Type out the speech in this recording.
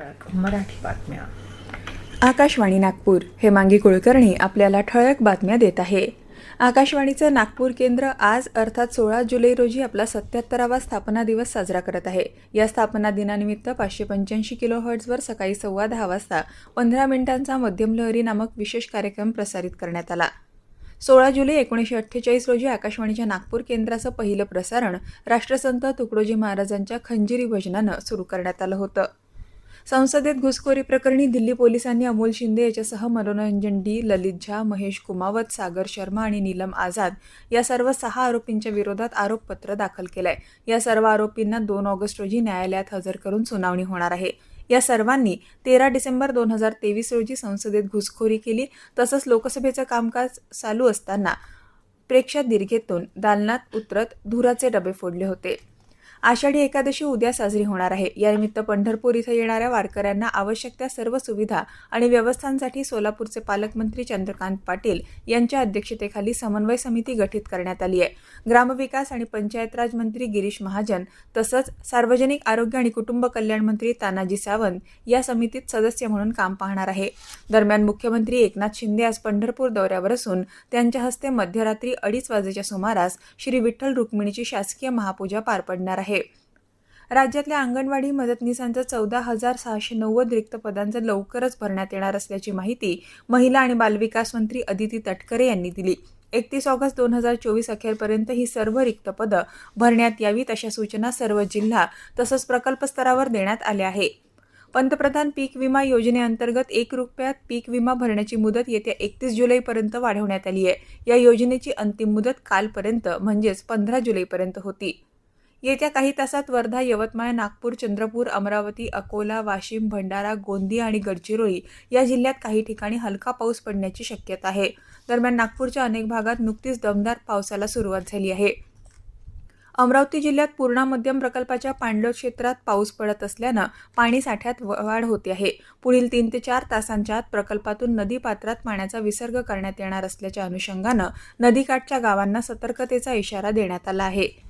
ठळक मराठी बातम्या. आकाशवाणी नागपूर हेमांगी कुलकर्णी आपल्याला ठळक बातम्या देत आहे. आकाशवाणीचं नागपूर केंद्र आज अर्थात सोळा जुलै रोजी आपला सत्याहत्तरावा स्थापना दिवस साजरा करत आहे. या स्थापना दिनानिमित्त पाचशे पंच्याऐंशी किलो हर्ट्झवर सकाळी सव्वा दहा वाजता पंधरा मिनिटांचा मध्यम लहरी नामक विशेष कार्यक्रम प्रसारित करण्यात आला. सोळा जुलै एकोणीसशे अठ्ठेचाळीस रोजी आकाशवाणीच्या नागपूर केंद्राचं पहिलं प्रसारण राष्ट्रसंत तुकडोजी महाराजांच्या खंजिरी भजनानं सुरू करण्यात आलं होतं. संसदेत घुसखोरी प्रकरणी दिल्ली पोलिसांनी अमोल शिंदे याच्यासह मनोरंजन डी ललित झा महेश कुमावत सागर शर्मा आणि नीलम आझाद या सर्व सहा आरोपींच्या विरोधात आरोपपत्र दाखल केलंय. या सर्व आरोपींना दोन ऑगस्ट रोजी न्यायालयात हजर करून सुनावणी होणार आहे. या सर्वांनी तेरा डिसेंबर दोन हजार तेवीस रोजी संसदेत घुसखोरी केली तसंच लोकसभेचं कामकाज चालू असताना प्रेक्षादीर्घेतून दालनात उतरत धुराचे डबे फोडले होते. आषाढी एकादशी उद्या साजरी होणार आहे. यानिमित्त पंढरपूर इथं येणाऱ्या वारकऱ्यांना आवश्यक त्या सर्व सुविधा आणि व्यवस्थांसाठी सोलापूरचे पालकमंत्री चंद्रकांत पाटील यांच्या अध्यक्षतेखाली समन्वय समिती गठीत करण्यात आली आहे. ग्रामविकास आणि पंचायत राज मंत्री गिरीश महाजन तसंच सार्वजनिक आरोग्य आणि कुटुंब कल्याण मंत्री तानाजी सावंत या समितीत सदस्य म्हणून काम पाहणार आहे. दरम्यान मुख्यमंत्री एकनाथ शिंदे आज पंढरपूर दौऱ्यावर असून त्यांच्या हस्ते मध्यरात्री अडीच वाजेच्या सुमारास श्री विठ्ठल रुक्मिणीची शासकीय महापूजा पार पडणार आहे. राज्यातल्या अंगणवाडी मदतनीसांचं चौदा हजार सहाशे नव्वद रिक्त पदांचं लवकरच भरण्यात येणार असल्याची माहिती महिला आणि बालविकास मंत्री अदिती तटकरे यांनी दिली. एकतीस ऑगस्ट दोन हजार चोवीस अखेरपर्यंत ही सर्व रिक्त पदं भरण्यात यावीत अशा सूचना सर्व जिल्हा तसंच प्रकल्प स्तरावर देण्यात आल्या आहे. पंतप्रधान पीक विमा योजनेअंतर्गत एक रुपयात पीक विमा भरण्याची मुदत येत्या एकतीस जुलैपर्यंत वाढवण्यात आली आहे. या योजनेची अंतिम मुदत कालपर्यंत म्हणजेच पंधरा जुलैपर्यंत होती. येत्या काही तासात वर्धा यवतमाळ नागपूर चंद्रपूर अमरावती अकोला वाशिम भंडारा गोंदिया आणि गडचिरोली या जिल्ह्यात काही ठिकाणी हलका पाऊस पडण्याची शक्यता आहे. दरम्यान नागपूरच्या अनेक भागात नुकतीच दमदार पावसाला सुरुवात झाली आहे. अमरावती जिल्ह्यात पूर्णा मध्यम प्रकल्पाच्या पाणलोट क्षेत्रात पाऊस पडत असल्यानं पाणी साठ्यात व- वाढ होते आहे. पुढील तीन ते चार तासांच्या आत प्रकल्पातून नदीपात्रात पाण्याचा विसर्ग करण्यात येणार असल्याच्या अनुषंगानं नदीकाठच्या गावांना सतर्कतेचा इशारा देण्यात आला आहे.